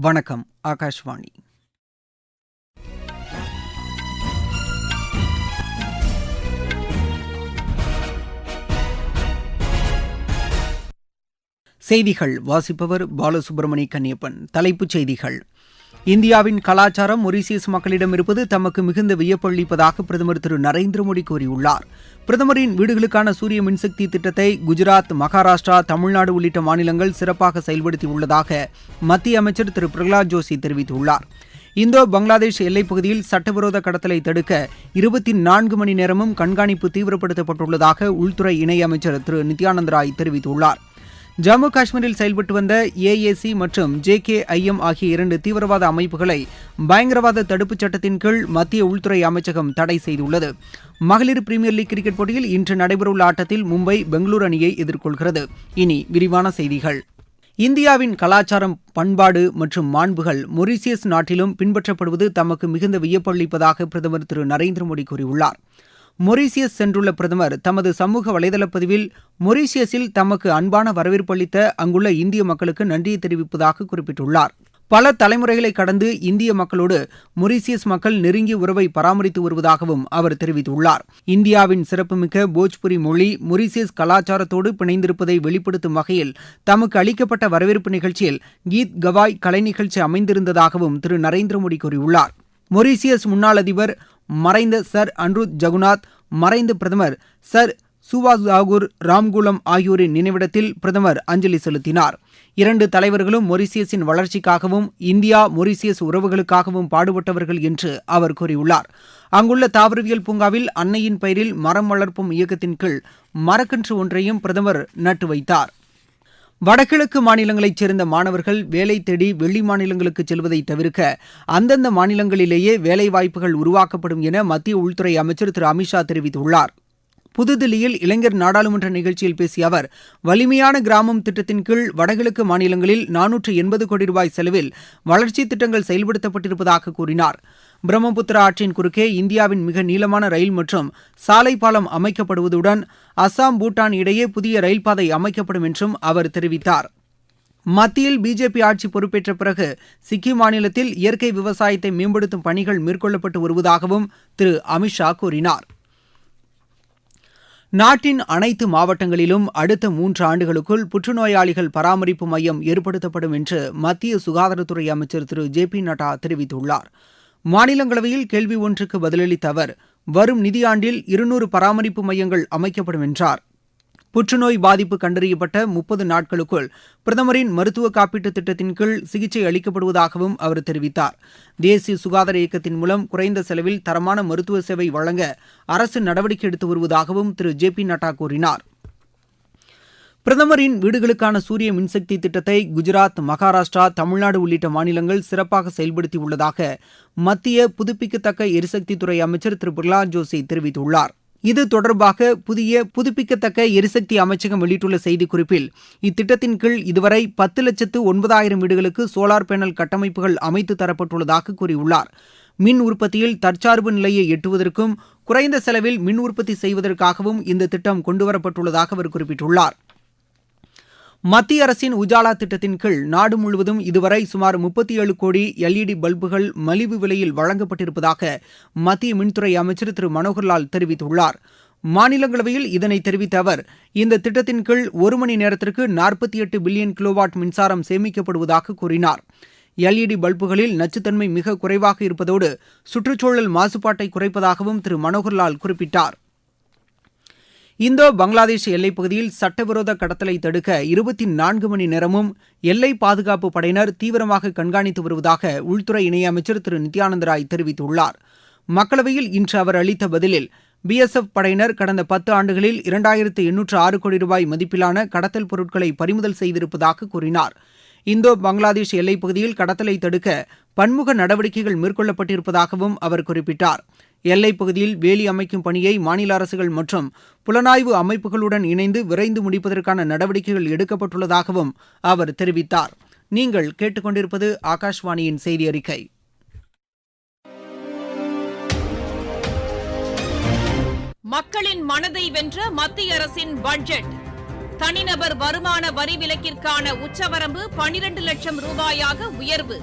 வணக்கம் ஆகாஷ்வாணி. செய்திகள் வாசிப்பவர் பாலசுப்ரமணி கன்னியப்பன் தலைப்புச் செய்திகள். இந்தியாவின் கலாச்சாரம் மொரிசியஸ் மக்களிடம் இருப்பது தமக்கு மிகுந்த வியப்பளிப்பதாக பிரதமர் திரு நரேந்திர மோடி கூறியுள்ளார். பிரதமரின் வீடுகளுக்கான சூரிய மின்சக்தி திட்டத்தை குஜராத் மகாராஷ்டிரா தமிழ்நாடு உள்ளிட்ட மாநிலங்கள் சிறப்பாக செயல்படுத்தியுள்ளதாக மத்திய அமைச்சர் திரு பிரகலாத் ஜோஷி தெரிவித்துள்ளார். இந்தோ பங்களாதேஷ் எல்லைப் பகுதியில் சட்டவிரோத கடத்தலை தடுக்க இருபத்தி நான்கு மணி நேரமும் கண்காணிப்பு தீவிரப்படுத்தப்பட்டுள்ளதாக உள்துறை இணையமைச்சர் திரு நித்யானந்த் ராய் தெரிவித்துள்ளார். ஜம்மு காஷ்மீரில் செயல்பட்டு வந்த ஏஏசி மற்றும் ஜே கே ஐஎம் ஆகிய இரண்டு தீவிரவாத அமைப்புகளை பயங்கரவாத தடுப்புச் சட்டத்தின் கீழ் மத்திய உள்துறை அமைச்சகம் தடை செய்துள்ளது. மகளிர் பிரீமியர் லீக் கிரிக்கெட் போட்டியில் இன்று நடைபெறவுள்ள ஆட்டத்தில் மும்பை பெங்களூரு அணியை எதிர்கொள்கிறது. இனி விரிவான செய்திகள். இந்தியாவின் கலாச்சாரம் பண்பாடு மற்றும் மாண்புகள் மொரிசியஸ் நாட்டிலும் பின்பற்றப்படுவது தமக்கு மிகுந்த வியப்பளிப்பதாக பிரதமர் திரு நரேந்திர மோடி கூறியுள்ளார். மொரீசியஸ் சென்றுள்ள பிரதமர் தமது சமூக வலைதள பதிவில் மொரீசியஸில் தமக்கு அன்பான வரவேற்பு அளித்த அங்குள்ள இந்திய மக்களுக்கு நன்றியை தெரிவிப்பதாக குறிப்பிட்டுள்ளார். பல தலைமுறைகளை கடந்து இந்திய மக்களோடு மொரீசியஸ் மக்கள் நெருங்கிய உறவை பராமரித்து வருவதாகவும் அவர் தெரிவித்துள்ளார். இந்தியாவின் சிறப்புமிக்க போஜ்புரி மொழி மொரீசியஸ் கலாச்சாரத்தோடு பிணைந்திருப்பதை வெளிப்படுத்தும் வகையில் தமக்கு அளிக்கப்பட்ட வரவேற்பு நிகழ்ச்சியில் கீத் கவாய் கலை நிகழ்ச்சி அமைந்திருந்ததாகவும் திரு. நரேந்திர மோடி கூறியுள்ளார். மொரீசியஸ் முன்னாள் அதிபர் மறைந்த சர் அன்ருத் ஜகுநாத் மறைந்த பிரதமர் சர் சுவாசாகூர் ராம்குலம் ஆகியோரின் நினைவிடத்தில் பிரதமர் அஞ்சலி செலுத்தினார். இரண்டு தலைவர்களும் மொரிசியஸின் வளர்ச்சிக்காகவும் இந்தியா மொரிசியஸ் உறவுகளுக்காகவும் பாடுபட்டவர்கள் என்று அவர் கூறியுள்ளார். அங்குள்ள தாவரவியல் பூங்காவில் அன்னையின் பெயரில் மரம் வளர்ப்பும் இயக்கத்தின் கீழ் மரக்கன்று ஒன்றையும் பிரதமர் நட்டு வைத்தார். வடகிழக்கு மாநிலங்களைச் சேர்ந்த மாணவர்கள் வேலை தேடி வெளி மாநிலங்களுக்கு செல்வதை தவிர்க்க அந்தந்த மாநிலங்களிலேயே வேலைவாய்ப்புகள் உருவாக்கப்படும் என மத்திய உள்துறை அமைச்சர் திரு அமித்ஷா தெரிவித்துள்ளார். புதுதில்லியில் இளைஞர் நாடாளுமன்ற நிகழ்ச்சியில் பேசிய அவர் வலிமையான கிராமம் திட்டத்தின் கீழ் வடகிழக்கு மாநிலங்களில் நானூற்று எண்பது கோடி ரூபாய் செலவில் வளர்ச்சித் திட்டங்கள் செயல்படுத்தப்பட்டிருப்பதாக கூறினார். பிரம்மபுத்திரா ஆற்றின் குறுக்கே இந்தியாவின் மிக நீளமான ரயில் மற்றும் சாலை பாலம் அமைக்கப்படுவதுடன் அசாம் பூட்டான் இடையே புதிய ரயில் பாதை அமைக்கப்படும் என்றும் அவர் தெரிவித்தார். மத்தியில் பிஜேபி ஆட்சி பொறுப்பேற்ற பிறகு சிக்கிம் மாநிலத்தில் இயற்கை விவசாயத்தை மேம்படுத்தும் பணிகள் மேற்கொள்ளப்பட்டு வருவதாகவும் திரு அமித்ஷா கூறினார். நாட்டின் அனைத்து மாவட்டங்களிலும் அடுத்த மூன்று ஆண்டுகளுக்குள் புற்றுநோயாளிகள் பராமரிப்பு மையம் ஏற்படுத்தப்படும் என்று மத்திய சுகாதாரத்துறை அமைச்சர் திரு. ஜே. பி. நட்டா தெரிவித்துள்ளார். மாநிலங்களவையில் கேள்வி ஒன்றுக்கு பதிலளித்த அவர் வரும் நிதியாண்டில் இருநூறு பராமரிப்பு மையங்கள் அமைக்கப்படும் என்றார். புற்றுநோய் பாதிப்பு கண்டறியப்பட்ட முப்பது நாட்களுக்குள் பிரதமரின் மருத்துவ காப்பீட்டுத் திட்டத்தின் கீழ் சிகிச்சை அளிக்கப்படுவதாகவும் அவர் தெரிவித்தார். தேசிய சுகாதார இயக்கத்தின் மூலம் குறைந்த செலவில் தரமான மருத்துவ சேவை வழங்க அரசு நடவடிக்கை எடுத்து வருவதாகவும் திரு. ஜே. பி. நட்டா கூறினார். பிரதமரின் வீடுகளுக்கான சூரிய மின்சக்தி திட்டத்தை குஜராத் மகாராஷ்டிரா தமிழ்நாடு உள்ளிட்ட மாநிலங்கள் சிறப்பாக செயல்படுத்தியுள்ளதாக மத்திய புதுப்பிக்கத்தக்க எரிசக்தித்துறை அமைச்சர் திரு. பிரகலாத் ஜோஷி தெரிவித்துள்ளார். இது தொடர்பாக புதிய புதுப்பிக்கத்தக்க எரிசக்தி அமைச்சகம் வெளியிட்டுள்ள செய்திக்குறிப்பில் இத்திட்டத்தின் கீழ் இதுவரை பத்து லட்சத்து ஒன்பதாயிரம் வீடுகளுக்கு சோலார் பேனல் கட்டமைப்புகள் அமைத்து தரப்பட்டுள்ளதாக கூறியுள்ளார். மின் உற்பத்தியில் தற்சார்பு நிலையை எட்டுவதற்கும் குறைந்த செலவில் மின் உற்பத்தி செய்வதற்காகவும் இந்த திட்டம் கொண்டுவரப்பட்டுள்ளதாக அவர் குறிப்பிட்டுள்ளார். மத்திய அரசின் உஜாலா திட்டத்தின் கீழ் நாடு முழுவதும் இதுவரை சுமார் முப்பத்தி ஏழு கோடி எல்இடி பல்புகள் மலிவு விலையில் வழங்கப்பட்டிருப்பதாக மத்திய மின்துறை அமைச்சர் திரு மனோகர்லால் தெரிவித்துள்ளார். மாநிலங்களவையில் இதனை தெரிவித்த அவர் இந்த திட்டத்தின் கீழ் ஒரு மணி நேரத்திற்கு நாற்பத்தி எட்டு பில்லியன் கிலோவாட் மின்சாரம் சேமிக்கப்படுவதாக கூறினார். எல்இடி பல்புகளில் நச்சுத்தன்மை மிக குறைவாக இருப்பதோடு சுற்றுச்சூழல் மாசுபாட்டை குறைப்பதாகவும் திரு மனோகர்லால் குறிப்பிட்டார். இந்தோ பங்களாதேஷ் எல்லைப் பகுதியில் சட்டவிரோத கடத்தலை தடுக்க இருபத்தி நான்கு மணி நேரமும் எல்லை பாதுகாப்பு படையினர் தீவிரமாக கண்காணித்து வருவதாக உள்துறை இணையமைச்சர் திரு. நித்யானந்த ராய் தெரிவித்துள்ளார். மக்களவையில் இன்று அவர் அளித்த பதிலில் பிஎஸ்எஃப் படையினர் கடந்த பத்து ஆண்டுகளில் இரண்டாயிரத்து எண்ணூற்று ஆறு கோடி ரூபாய் மதிப்பிலான கடத்தல் பொருட்களை பறிமுதல் செய்திருப்பதாக கூறினார். இந்தோ பங்களாதேஷ் எல்லைப் பகுதியில் கடத்தலை தடுக்க பன்முக நடவடிக்கைகள் மேற்கொள்ளப்பட்டிருப்பதாகவும் அவர் குறிப்பிட்டார். எல்லைப் பகுதியில் வேலி அமைக்கும் பணியை மாநில அரசுகள் மற்றும் புலனாய்வு அமைப்புகளுடன் இணைந்து விரைந்து முடிப்பதற்கான நடவடிக்கைகள் எடுக்கப்பட்டுள்ளதாகவும் அவர் தெரிவித்தார். நீங்கள் கேட்டுக்கொண்டிருப்பது ஆகாஷ்வாணியின் செய்தி அறிக்கை. மக்களின் மனதை வென்ற மத்திய அரசின் பட்ஜெட். தனிநபர் வருமான வரி விலக்கிற்கான உச்சவரம்பு பனிரண்டு லட்சம் ரூபாயாக உயர்வு.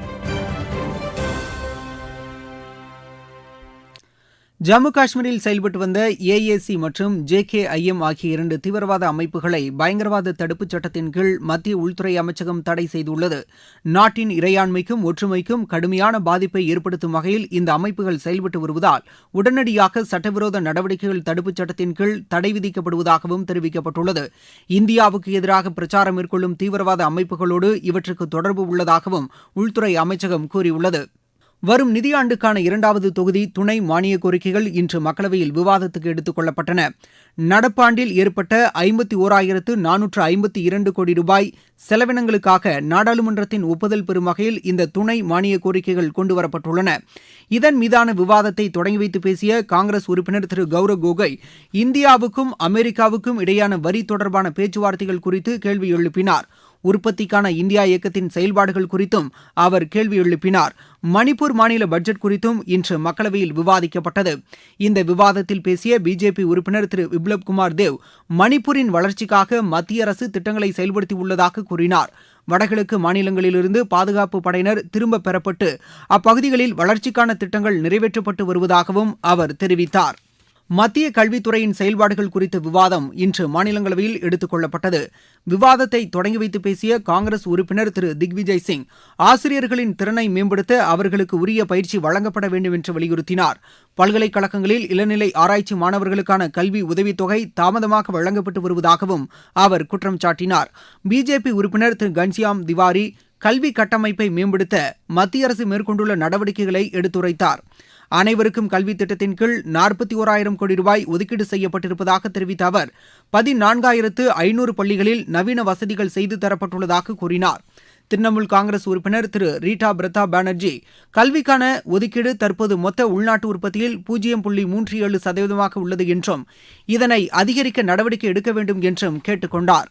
ஜம்மு காஷ்மீரில் செயல்பட்டு வந்த ஏஏசி மற்றும் ஜே கே ஐஎம் ஆகிய இரண்டு தீவிரவாத அமைப்புகளை பயங்கரவாத தடுப்புச் சட்டத்தின் கீழ் மத்திய உள்துறை அமைச்சகம் தடை செய்துள்ளது. நாட்டின் இறையாண்மைக்கும் ஒற்றுமைக்கும் கடுமையான பாதிப்பை ஏற்படுத்தும் வகையில் இந்த அமைப்புகள் செயல்பட்டு வருவதால் உடனடியாக சட்டவிரோத நடவடிக்கைகள் தடுப்புச் சட்டத்தின் கீழ் தடை விதிக்கப்படுவதாகவும் தெரிவிக்கப்பட்டுள்ளது. இந்தியாவுக்கு எதிராக பிரச்சாரம் மேற்கொள்ளும் தீவிரவாத அமைப்புகளோடு இவற்றுக்கு தொடர்பு உள்ளதாகவும் உள்துறை அமைச்சகம் கூறியுள்ளது. வரும் நிதியாண்டுக்கான இரண்டாவது தொகுதி துணை மானிய கோரிக்கைகள் இன்று மக்களவையில் விவாதத்துக்கு எடுத்துக் கொள்ளப்பட்டன. நடப்பாண்டில் ஏற்பட்ட ஐம்பத்தி ஓராயிரத்து நானூற்று ஐம்பத்தி இரண்டு கோடி ரூபாய் செலவினங்களுக்காக நாடாளுமன்றத்தின் ஒப்புதல் பெறும் வகையில் இந்த துணை மானிய கோரிக்கைகள் கொண்டுவரப்பட்டுள்ளன இதன் மீதான விவாதத்தை தொடங்கி வைத்து பேசிய காங்கிரஸ் உறுப்பினர் திரு. கௌரவ் கோகோய் இந்தியாவுக்கும் அமெரிக்காவுக்கும் இடையான வரி தொடர்பான பேச்சுவார்த்தைகள் குறித்து கேள்வி எழுப்பினாா் உற்பத்திக்கான இந்தியா இயக்கத்தின் செயல்பாடுகள் குறித்தும் அவர் கேள்வி எழுப்பினார். மணிப்பூர் மாநில பட்ஜெட் குறித்தும் இன்று மக்களவையில் விவாதிக்கப்பட்டது. இந்த விவாதத்தில் பேசிய பிஜேபி உறுப்பினர் திரு விப்ளப் குமார் தேவ் மணிப்பூரின் வளர்ச்சிக்காக மத்திய அரசு திட்டங்களை செயல்படுத்தியுள்ளதாக கூறினார். வடகிழக்கு மாநிலங்களிலிருந்து பாதுகாப்பு படையினர் திரும்ப பெறப்பட்டு அப்பகுதிகளில் வளர்ச்சிக்கான திட்டங்கள் நிறைவேற்றப்பட்டு வருவதாகவும் அவர் தெரிவித்தார். மத்திய கல்வித்துறையின் செயல்பாடுகள் குறித்த விவாதம் இன்று மாநிலங்களவையில் எடுத்துக் கொள்ளப்பட்டது. விவாதத்தை தொடங்கி வைத்து பேசிய காங்கிரஸ் உறுப்பினர் திரு திக்விஜய் சிங் ஆசிரியர்களின் திறனை மேம்படுத்த அவர்களுக்கு உரிய பயிற்சி வழங்கப்பட வேண்டும் என்று வலியுறுத்தினார். பல்கலைக்கழகங்களில் இளநிலை ஆராய்ச்சி மாணவர்களுக்கான கல்வி உதவித்தொகை தாமதமாக வழங்கப்பட்டு வருவதாகவும் அவர் குற்றம் சாட்டினார். பிஜேபி உறுப்பினர் திரு கன்சியாம் திவாரி கல்வி கட்டமைப்பை மேம்படுத்த மத்திய அரசு மேற்கொண்டுள்ள நடவடிக்கைகளை எடுத்துரைத்தார். அனைவருக்கும் கல்வி திட்டத்தின் கீழ் நாற்பத்தி ஓராயிரம் கோடி ரூபாய் ஒதுக்கீடு செய்யப்பட்டிருப்பதாக தெரிவித்த அவர் பதினான்காயிரத்து ஐநூறு பள்ளிகளில் நவீன வசதிகள் செய்து தரப்பட்டுள்ளதாக கூறினார். திரிணாமுல் காங்கிரஸ் உறுப்பினர் திரு ரீட்டா பிரதா பானர்ஜி கல்விக்கான ஒதுக்கீடு தற்போது மொத்த உள்நாட்டு உற்பத்தியில் பூஜ்ஜியம் புள்ளி மூன்று ஏழு சதவீதமாக உள்ளது என்றும் இதனை அதிகரிக்க நடவடிக்கை எடுக்க வேண்டும் என்றும் கேட்டுக் கொண்டார்.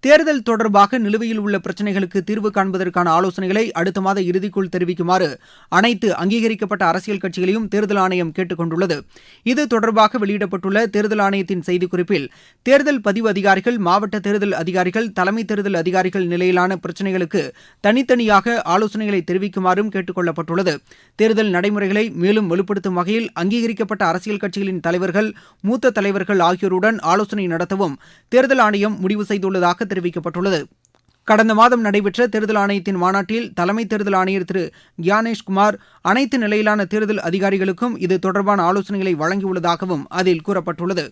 தேர்தல் தொடர்பாக நிலுவையில் உள்ள பிரச்சினைகளுக்கு தீர்வு காண்பதற்கான ஆலோசனைகளை அடுத்த மாத இறுதிக்குள் தெரிவிக்குமாறு அனைத்து அங்கீகரிக்கப்பட்ட அரசியல் கட்சிகளையும் தேர்தல் ஆணையம் கேட்டுக் கொண்டுள்ளது. இது தொடர்பாக வெளியிடப்பட்டுள்ள தேர்தல் ஆணையத்தின் செய்திக்குறிப்பில் தேர்தல் பதிவு அதிகாரிகள் மாவட்ட தேர்தல் அதிகாரிகள் தலைமை தேர்தல் அதிகாரிகள் நிலையிலான பிரச்சினைகளுக்கு தனித்தனியாக ஆலோசனைகளை தெரிவிக்குமாறும் கேட்டுக் கொள்ளப்பட்டுள்ளது. தேர்தல் நடைமுறைகளை மேலும் வலுப்படுத்தும் வகையில் அங்கீகரிக்கப்பட்ட அரசியல் கட்சிகளின் தலைவர்கள் மூத்த தலைவர்கள் ஆகியோருடன் ஆலோசனை நடத்தவும் தேர்தல் ஆணையம் முடிவு செய்துள்ளதாக தெரிவிக்கப்பட்டுள்ளது. கடந்த மாதம் நடைபெற்ற தேர்தல் ஆணையத்தின் மாநாட்டில் தலைமை தேர்தல் ஆணையர் திரு கியானேஷ்குமார் அனைத்து நிலையிலான தேர்தல் அதிகாரிகளுக்கும் இது தொடர்பான ஆலோசனைகளை வழங்கியுள்ளதாகவும் அதில் கூறப்பட்டுள்ளது.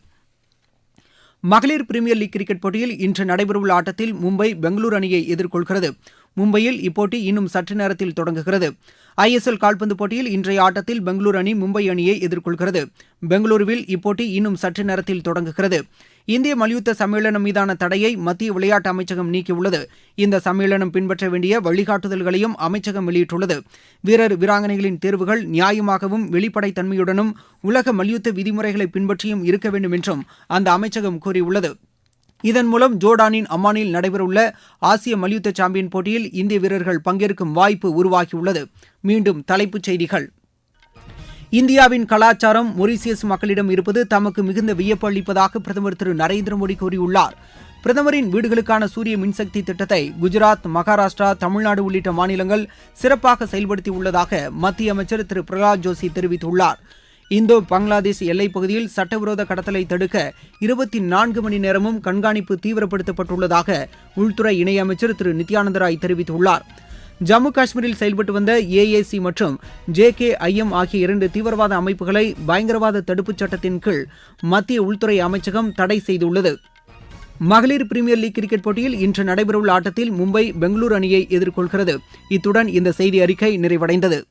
மகளிர் பிரீமியர் லீக் கிரிக்கெட் போட்டியில் இன்று நடைபெறவுள்ள ஆட்டத்தில் மும்பை பெங்களூரு அணியை எதிர்கொள்கிறது. மும்பையில் இப்போட்டி இன்னும் சற்று நேரத்தில் தொடங்குகிறது. ஐஎஸ்எல் கால்பந்து போட்டியில் இன்றைய ஆட்டத்தில் பெங்களூரு அணி மும்பை அணியை எதிர்கொள்கிறது. பெங்களூருவில் இப்போட்டி இன்னும் சற்று நேரத்தில் தொடங்குகிறது. இந்திய மல்யுத்த சம்மேளனம் மீதான தடையை மத்திய விளையாட்டு அமைச்சகம் நீக்கியுள்ளது. இந்த சம்மேளனம் பின்பற்ற வேண்டிய வழிகாட்டுதல்களையும் அமைச்சகம் வெளியிட்டுள்ளது. வீரர் வீராங்கனைகளின் தேர்வுகள் நியாயமாகவும் வெளிப்படைத்தன்மையுடனும் உலக மல்யுத்த விதிமுறைகளை பின்பற்றியும் இருக்க வேண்டும் என்றும் அந்த அமைச்சகம் கூறியுள்ளது. இதன் மூலம் ஜோர்டானின் அம்மானில் நடைபெறவுள்ள ஆசிய மல்யுத்த சாம்பியன் போட்டியில் இந்திய வீரர்கள் பங்கேற்கும் வாய்ப்பு உருவாகியுள்ளது. மீண்டும் தலைப்புச் செய்திகள். இந்தியாவின் கலாச்சாரம் மொரீசியஸ் மக்களிடம் இருப்பது தமக்கு மிகுந்த வியப்பு அளிப்பதாக பிரதமர் திரு நரேந்திர மோடி கூறியுள்ளார். பிரதமரின் வீடுகளுக்கான சூரிய மின்சக்தி திட்டத்தை குஜராத் மகாராஷ்டிரா தமிழ்நாடு உள்ளிட்ட மாநிலங்கள் சிறப்பாக செயல்படுத்தியுள்ளதாக மத்திய அமைச்சர் திரு பிரகலாத் ஜோஷி தெரிவித்துள்ளார். இந்தோ பங்களாதேஷ் எல்லைப் பகுதியில் சட்டவிரோத கடத்தலை தடுக்க இருபத்தி நான்கு மணி நேரமும் கண்காணிப்பு தீவிரப்படுத்தப்பட்டுள்ளதாக உள்துறை இணையமைச்சர் திரு நித்யானந்த ராய் தெரிவித்துள்ளார். ஜம்மு காஷ்மீரில் செயல்பட்டு வந்த ஏஏசி மற்றும் ஜே கே ஐஎம் ஆகிய இரண்டு தீவிரவாத அமைப்புகளை பயங்கரவாத தடுப்புச் சட்டத்தின் கீழ் மத்திய உள்துறை அமைச்சகம் தடை செய்துள்ளது. மகளிர் பிரீமியர் லீக் கிரிக்கெட் போட்டியில் இன்று நடைபெறவுள்ள ஆட்டத்தில் மும்பை பெங்களூரு அணியை எதிர்கொள்கிறது. இத்துடன் இந்த செய்தி அறிக்கை நிறைவடைந்தது.